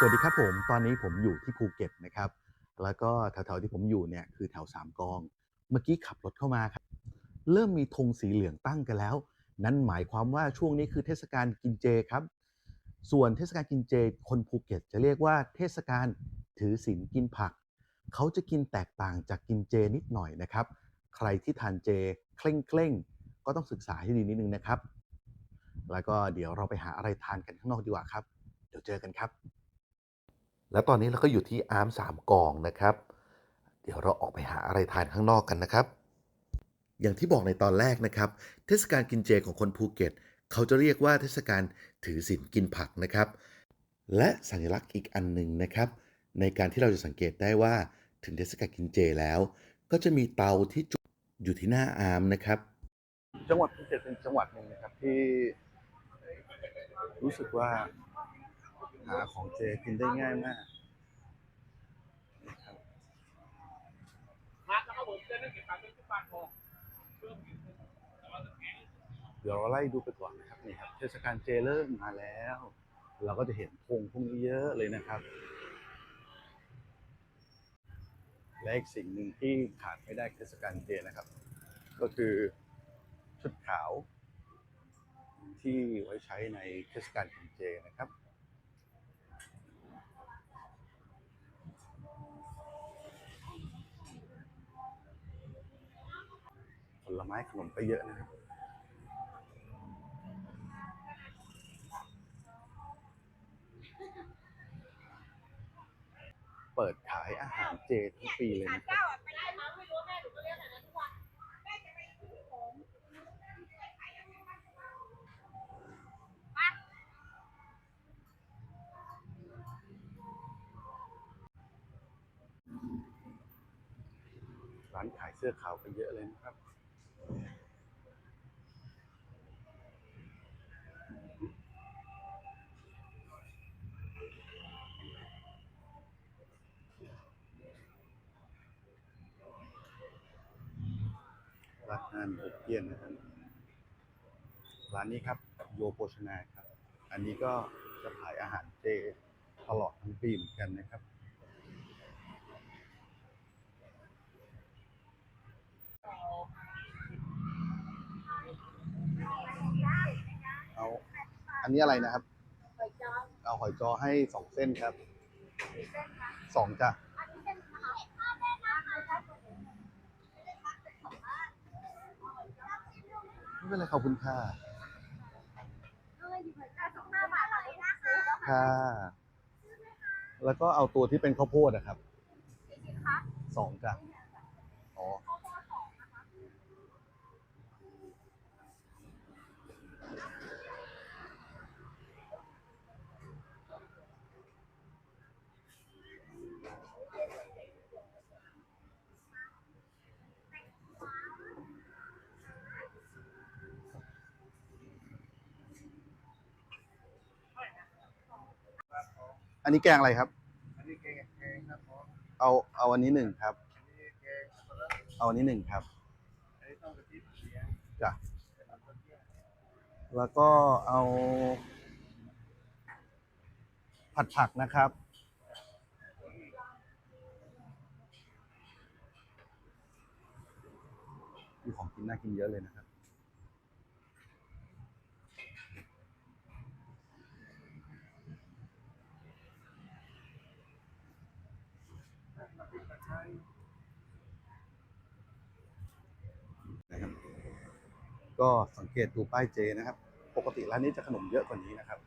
สวัสดีครับผม ตอนนี้ผมอยู่ที่ภูเก็ตนะครับ แล้วก็แถวๆที่ผมอยู่เนี่ยคือแถวสามกอง เมื่อกี้ขับรถเข้ามาครับ เริ่มมีธงสีเหลืองตั้งกันแล้ว นั่นหมายความว่าช่วงนี้คือเทศกาลกินเจครับ ส่วนเทศกาลกินเจ คนภูเก็ตจะเรียกว่าเทศกาลถือศีลกินผัก เขาจะกินแตกต่างจากกินเจนิดหน่อยนะครับ ใครที่ทานเจเคร่งเคร่งๆก็ต้องศึกษาให้ดีนิดนึงนะครับ แล้วก็เดี๋ยวเราไปหาอะไรทานกันข้างนอกดีกว่าครับ เดี๋ยวเจอกันครับ แล้วตอนนี้เราก็อยู่ที่อาร์มสามกองนะครับ เดี๋ยวเราออกไปหาอะไรทานข้างนอกกันนะครับ อย่างที่บอกในตอนแรกนะครับ เทศกาลกินเจของคนภูเก็ต เขาจะเรียกว่าเทศกาลถือศีลกินผักนะครับ และสัญลักษณ์อีกอันหนึ่งนะครับ ในการที่เราจะสังเกตได้ว่าถึงเทศกาลกินเจแล้ว ก็จะมีเตาที่จุดอยู่ที่หน้าอาร์มนะครับ จังหวัดภูเก็ตเป็นจังหวัดหนึ่งนะครับที่รู้สึกว่า หาของเจกินได้ง่ายมากนะครับเดี๋ยวเราไล่ดูไปก่อนนะครับนี่ครับเทศกาลเจเริ่มมาแล้ว เราก็จะเห็นธงพวกนี้เยอะเลยนะครับและอีกสิ่งหนึ่งที่ขาดไม่ได้เทศกาลเจนะครับ ก็คือชุดขาวที่ไว้ใช้ในเทศกาลกินเจนะครับ ลไม้ขนมก็เยอะนะครับเปิดขายอาหารเจทั้งปีเลยนะครับร้านขายเสื้อขาวก็เยอะเลยนะครับ ร้านอาหารโอเกียนนะครับร้านนี้ครับโยโภชนาครับ อันนี้ก็จะขายอาหารเจตลอดทั้งปีเหมือนกันนะครับ เอา อันนี้อะไรนะครับ เอาหอยจอให้สองเส้นครับ สองจ้ะ ไม่ เป็นไรขอบคุณค่ะค่ะ แล้วก็เอาตัวที่เป็นข้าวโพดนะครับสองจ้ะอ๋อ อันนี้แกงอะไรครับ อันนี้แกงแกงครับผมเอาเอาอันนี้หนึ่งครับ อันนี้แกงสับปะรดเอาอันนี้หนึ่งครับอันนี้ต้องกะทิเสียงจ้ะแล้วก็เอา ผัดผักนะครับ มีของกินน่ากินเยอะเลยนะครับนะครับ ก็สังเกตดูป้ายเจนะครับ ปกติร้านนี้จะขนมเยอะกว่านี้นะครับ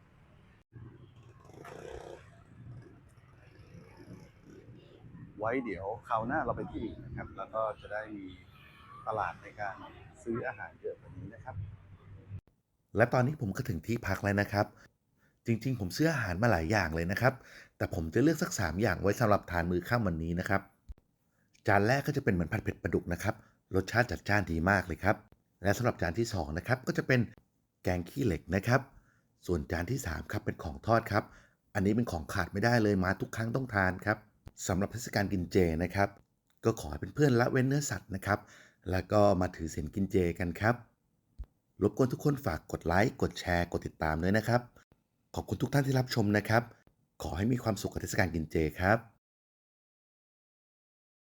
ไว้เดี๋ยวคราวหน้าเราไปที่อื่นนะครับ แล้วก็จะได้มีตลาดในการซื้ออาหารเยอะกว่านี้นะครับ และตอนนี้ผมก็ถึงที่พักแล้วนะครับ จริง ๆ ผมซื้ออาหารมาหลายอย่างเลยนะครับ แต่ผมจะเลือกสัก 3 อย่างไว้สำหรับทานมื้อค่ำวันนี้นะครับ จานแรกก็จะเป็นเหมือนผัดเผ็ดปลาดุกนะครับ รสชาติจัดจ้านดีมากเลยครับ และสำหรับจานที่2นะครับก็จะเป็นแกงขี้เหล็กนะครับ ส่วนจานที่3ครับเป็นของทอดครับ อันนี้เป็นของขาดไม่ได้เลยมาทุกครั้งต้องทานครับสำหรับเทศกาลกินเจนะครับ ก็ขอให้เพื่อนๆละเว้นเนื้อสัตว์นะครับ แล้วก็มาถือศีลกินเจกันครับรบกวนทุกคนฝากกดไลค์กดแชร์กดติดตามด้วยนะครับ ขอบคุณทุกท่านที่รับชมนะครับ ขอให้มีความสุขกับเทศกาลกินเจครับ